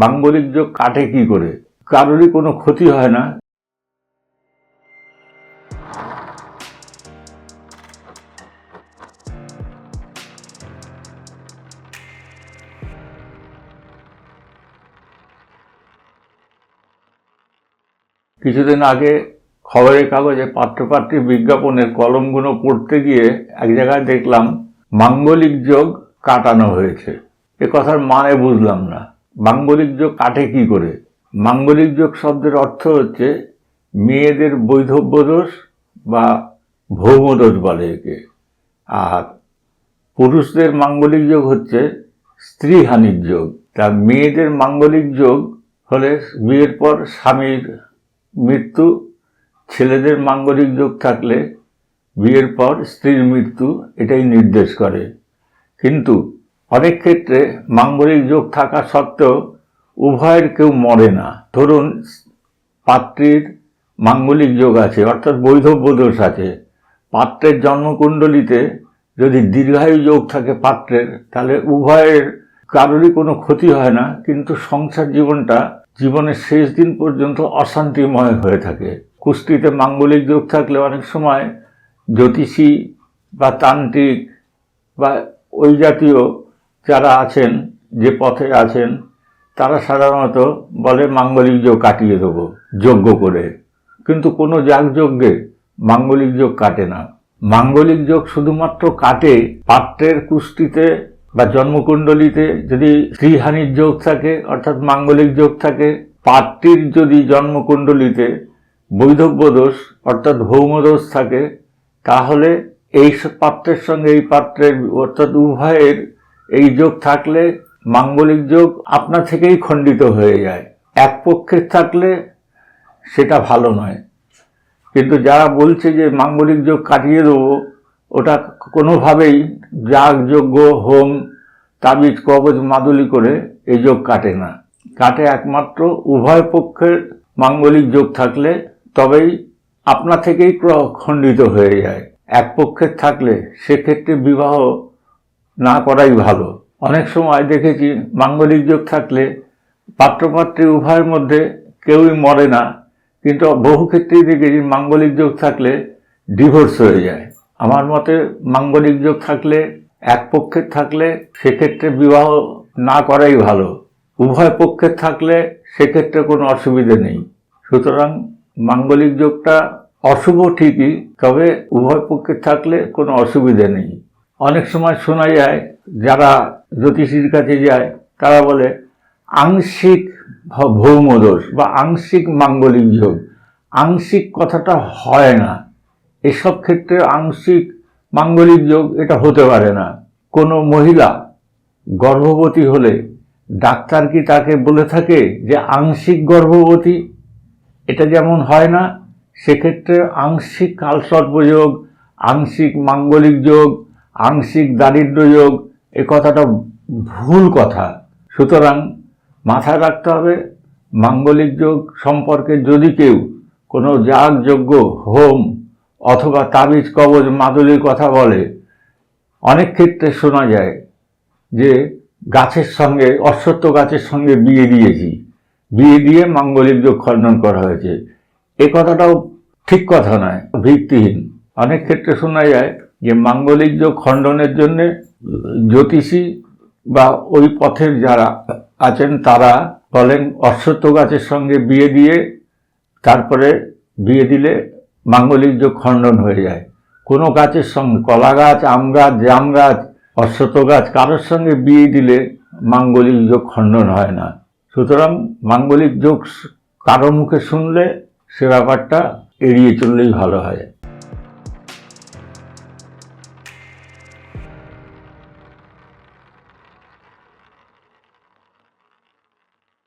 মাঙ্গলিক যোগ কাটে কি করে? কারোরই কোনো ক্ষতি হয় না। কিছুদিন আগে খবরের কাগজে পাত্রপাত্রীর বিজ্ঞাপনের কলমগুলো পড়তে গিয়ে এক জায়গায় দেখলাম, মাঙ্গলিক যোগ কাটানো হয়েছে। এ কথার মানে বুঝলাম না। মাঙ্গলিক যোগ কাটে কি করে? মাঙ্গলিক যোগ শব্দের অর্থ হচ্ছে মেয়েদের বৈধব্য দোষ বা ভৌমদোষ বলে একে। আর পুরুষদের মাঙ্গলিক যোগ হচ্ছে স্ত্রীহানির যোগ। তা মেয়েদের মাঙ্গলিক যোগ হলে বিয়ের পর স্বামীর মৃত্যু, ছেলেদের মাঙ্গলিক যোগ থাকলে বিয়ের পর স্ত্রীর মৃত্যু, এটাই নির্দেশ করে। কিন্তু অনেক ক্ষেত্রে মাঙ্গলিক যোগ থাকা সত্ত্বেও উভয়ের কেউ মরে না। ধরুন, পাত্রীর মাঙ্গলিক যোগ আছে, অর্থাৎ বৈধব্য দোষ আছে। পাত্রের জন্মকুণ্ডলিতে যদি দীর্ঘায়ু যোগ থাকে পাত্রের, তাহলে উভয়ের কারোরই কোনো ক্ষতি হয় না, কিন্তু সংসার জীবনটা জীবনের শেষ দিন পর্যন্ত অশান্তিময় হয়ে থাকে। কুস্তিতে মাঙ্গলিক যোগ থাকলে অনেক সময় জ্যোতিষী বা তান্ত্রিক বা ওই জাতীয় যারা আছেন, যে পথে আছেন, তারা সাধারণত বলে মাঙ্গলিক যোগ কাটিয়ে দেবো যজ্ঞ করে। কিন্তু কোনো যাগযজ্ঞে মাঙ্গলিক যোগ কাটে না। মাঙ্গলিক যোগ শুধুমাত্র কাটে পাত্রের কুষ্টিতে বা জন্মকুণ্ডলিতে যদি স্ত্রীহানির যোগ থাকে, অর্থাৎ মাঙ্গলিক যোগ থাকে, পাত্রীর যদি জন্মকুণ্ডলিতে বৈধব্য দোষ, অর্থাৎ ভৌম দোষ থাকে, তাহলে এই পাত্রের সঙ্গে এই পাত্রের অর্থাৎ উভয়ের এই যোগ থাকলে মাঙ্গলিক যোগ আপনা থেকেই খণ্ডিত হয়ে যায়। এক পক্ষের থাকলে সেটা ভালো নয়। কিন্তু যারা বলছে যে মাঙ্গলিক যোগ কাটিয়ে দেবো, ওটা কোনোভাবেই যাগ যজ্ঞ হোম, তাবিজ, কবজ, মাদুলি করে এই যোগ কাটে না। কাটে একমাত্র উভয় পক্ষের মাঙ্গলিক যোগ থাকলে তবেই আপনা থেকেই খণ্ডিত হয়ে যায়। এক পক্ষের থাকলে সেক্ষেত্রে বিবাহ না করাই ভালো। অনেক সময় দেখেছি মাঙ্গলিক যোগ থাকলে পাত্রপাত্রী উভয়ের মধ্যে কেউই মরে না, কিন্তু বহু ক্ষেত্রেই দেখেছি মাঙ্গলিক যোগ থাকলে ডিভোর্স হয়ে যায়। আমার মতে মাঙ্গলিক যোগ থাকলে, এক পক্ষের থাকলে সেক্ষেত্রে বিবাহ না করাই ভালো। উভয় পক্ষের থাকলে সেক্ষেত্রে কোনো অসুবিধে নেই। সুতরাং মাঙ্গলিক যোগটা অশুভ ঠিকই, তবে উভয় পক্ষের থাকলে কোনো অসুবিধে নেই। অনেক সময় শোনা যায়, যারা জ্যোতিষীর কাছে যায়, তারা বলে, আংশিক ভৌমদোষ বা আংশিক মাঙ্গলিক যোগ, আংশিক কথাটা হয় না। এসব ক্ষেত্রে আংশিক মাঙ্গলিক যোগ এটা হতে পারে না। কোনো মহিলা গর্ভবতী হলে ডাক্তার কি তাকে বলে থাকে যে, আংশিক গর্ভবতী? এটা যেমন হয় না, সেক্ষেত্রে আংশিক কালসর্পযোগ আংশিক মাঙ্গলিক যোগ আংশিক দারিদ্র্য যোগ, এ কথাটা ভুল কথা। সুতরাং মাথায় রাখতে হবে, মাঙ্গলিক যোগ সম্পর্কে যদি কেউ কোনো যাগ যজ্ঞ হোম অথবা তাবিজ, কবজ মাদুলির কথা বলে, অনেক ক্ষেত্রে শোনা যায় যে গাছের সঙ্গে, অশ্বত্থ গাছের সঙ্গে বিয়ে দিয়েছি। বিয়ে দিয়ে মাঙ্গলিক যোগ খণ্ডন করা হয়েছে। এ কথাটাও ঠিক কথা নয়, ভিত্তিহীন। অনেক ক্ষেত্রে শোনা যায় যে মাঙ্গলিক যোগ খণ্ডনের জন্যে জ্যোতিষী বা ওই পথের যারা আছেন তারা বলেন অশ্বত্থ গাছের সঙ্গে বিয়ে দিয়ে তারপরে বিয়ে দিলে মাঙ্গলিক যোগ খণ্ডন হয়ে যায়। কোনো গাছের সঙ্গে কলা গাছ, আম গাছ, জাম গাছ, অশ্বত্থ গাছ কারোর সঙ্গে বিয়ে দিলে মাঙ্গলিক যোগ খণ্ডন হয় না। সুতরাং মাঙ্গলিক যোগ কারও মুখে শুনলে সে ব্যাপারটা এড়িয়ে চললেই ভালো হয়।